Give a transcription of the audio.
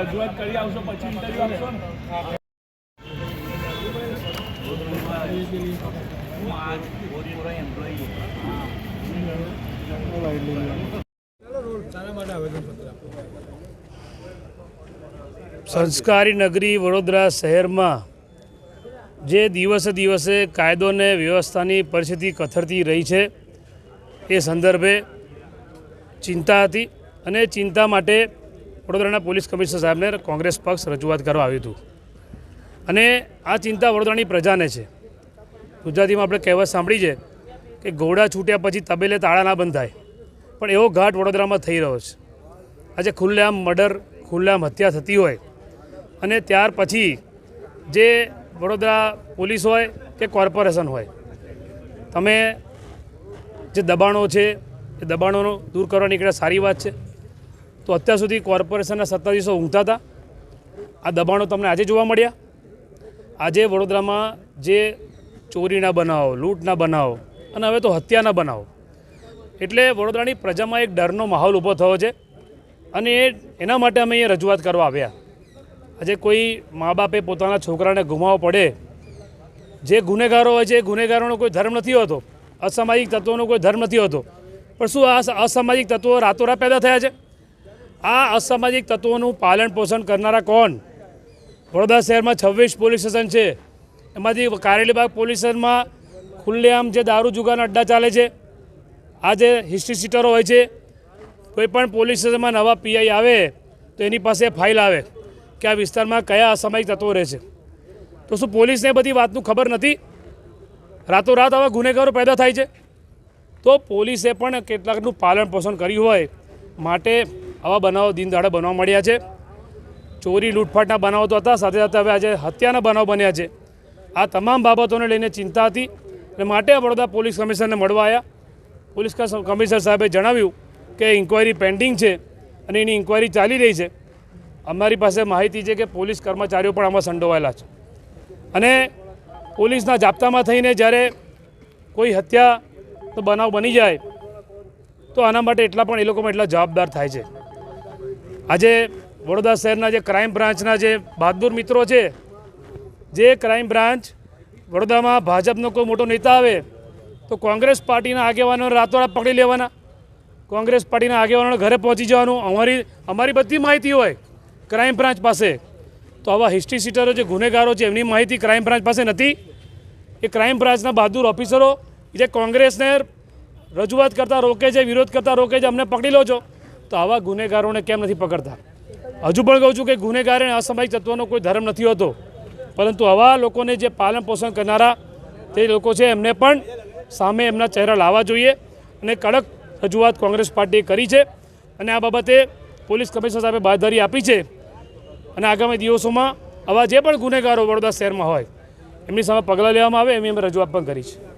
રજૂઆત કરી આવશો પછી ઇન્ટરવ્યુ આપશો સંસ્કારી નગરી વડોદરા શહેરમાં જે દિવસે દિવસે કાયદો અને વ્યવસ્થાની પરિસ્થિતિ કથરતી રહી છે. એ સંદર્ભે ચિંતા હતી અને ચિંતા માટે વડોદરાના પોલીસ કમિશનર સાહેબને કોંગ્રેસ પક્ષ રજૂઆત કરવા આવ્યું હતું. અને આ ચિંતા વડોદરાની પ્રજાને છે. ગુજરાતીમાં આપણે કહેવત સાંભળી છે કે ઘોડા છૂટ્યા પછી તબેલે તાળા ના બંધ થાય પણ એવો ઘાટ વડોદરામાં થઈ રહ્યો છે. આજે ખુલ્લેઆમ મર્ડર, ખુલ્લેઆમ હત્યા થતી હોય અને ત્યાર પછી જે વડોદરા પોલીસ હોય કે કોર્પોરેશન હોય, તમે જે દબાણો છે, એ દબાણોનો દૂર કરવા નીકળ્યા સારી વાત છે. તો અત્યાર સુધી કોર્પોરેશનના સત્તાધીશો ઊંઘતા હતા. આ દબાણો તમને આજે જોવા મળ્યા. આજે વડોદરામાં જે ચોરીના બનાવો, લૂંટના બનાવો અને હવે તો હત્યાના બનાવો, એટલે વડોદરાની પ્રજામાં એક ડરનો માહોલ ઊભો થયો છે અને એ એના માટે અમે અહીંયા રજૂઆત કરવા આવ્યા. આજે કોઈ મા બાપે પોતાના છોકરાને ગુમાવવો પડે. જે ગુનેગારો હોય છે, એ ગુનેગારોનો કોઈ ધર્મ નથી હોતો. અસામાજિક તત્વોનો કોઈ ધર્મ નથી હોતો. પણ શું આ અસામાજિક તત્વો રાતોરાત પેદા થયા છે? આ અસામાજિક તત્વોનું પાલન પોષણ કરનારા કોણ? વડોદરા શહેરમાં છવ્વીસ પોલીસ સ્ટેશન છે. એમાંથી કારેલીબાગ પોલીસ સ્ટેશનમાં ખુલ્લેઆમ જે દારૂ જુગાના અડ્ડા ચાલે છે, આ જે હિસ્ટ્રી સીટરો હોય છે કોઈ પણ પોલીસ સ્ટેશનમાં નવા પીઆઈ આવે, તો એની પાસે ફાઇલ આવે કે આ વિસ્તારમાં કયા અસામાયિક તત્વો રહે છે. તો શું પોલીસને બધી વાતનું ખબર નથી? રાતોરાત આવા ગુનેગારો પેદા થાય છે. તો પોલીસે પણ કેટલાકનું પાલન પોષણ કર્યું હોય માટે આવા બનાવો દિન દાડે બનવા મળ્યા છે. ચોરી લૂંટફાટના બનાવો તો હતા, સાથે સાથે હવે આજે હત્યાના બનાવ બન્યા છે. આ તમામ બાબતોને લઈને ચિંતા હતી અને માટે વડોદરા પોલીસ કમિશનરને મળવા આવ્યા પોલીસ કમિશનર સાહેબે જણાવ્યું કે ઇન્કવાયરી પેન્ડિંગ છે અને એની ઇન્કવાયરી ચાલી રહી છે. અમારી પાસે માહિતી છે કે પોલીસ કર્મચારીઓ પણ આમાં સંડોવાયેલા છે. અને પોલીસના જાપ્તામાં થઈને જ્યારે કોઈ હત્યાનો બનાવ બની જાય, તો આના માટે એટલા પણ એ લોકોમાં એટલા જવાબદાર થાય છે. આજે વડોદરા શહેરના જે ક્રાઇમ બ્રાન્ચના જે બહાદુર મિત્રો છે, જે ક્રાઇમ બ્રાન્ચ વડોદરામાં ભાજપનો કોઈ મોટો નેતા આવે, તો કોંગ્રેસ પાર્ટીના આગેવાનોને રાતોરાત પકડી લેવાના. કોંગ્રેસ પાર્ટીના આગેવાનોને ઘરે પહોંચી જવાનું. અમારી અમારી બધી માહિતી હોય ક્રાઇમ બ્રાન્ચ પાસે. તો આવા હિસ્ટ્રી સીટરો જે ગુનેગારો છે, એમની માહિતી ક્રાઇમ બ્રાન્ચ પાસે નથી. એ ક્રાઇમ બ્રાન્ચના બહાદુર ઓફિસરો જે કોંગ્રેસને રજૂઆત કરતાં રોકે છે, વિરોધ કરતાં રોકે છે, અમને પકડી લો છો. તો આવા ગુનેગારોને કેમ નથી પકડતા? હજુ પણ કહું છું કે ગુનેગાર અને અસામાજિક તત્વોનો કોઈ ધર્મ નથી હોતો. પરંતુ આવા લોકોને જે પાલન પોષણ કરનારા તે લોકો છે, એમને પણ સામે એમના ચહેરા લાવવા જોઈએ અને કડક રજૂઆત કોંગ્રેસ પાર્ટીએ કરી છે. અને આ બાબતે પોલીસ કમિશનર સાહેબે બાંયધરી આપી છે. અને આગામી દિવસોમાં આવા જે પણ ગુનેગારો વડોદરા શહેરમાં હોય, એમની સામે પગલાં લેવામાં આવે એવી અમે રજૂઆત પણ કરી છે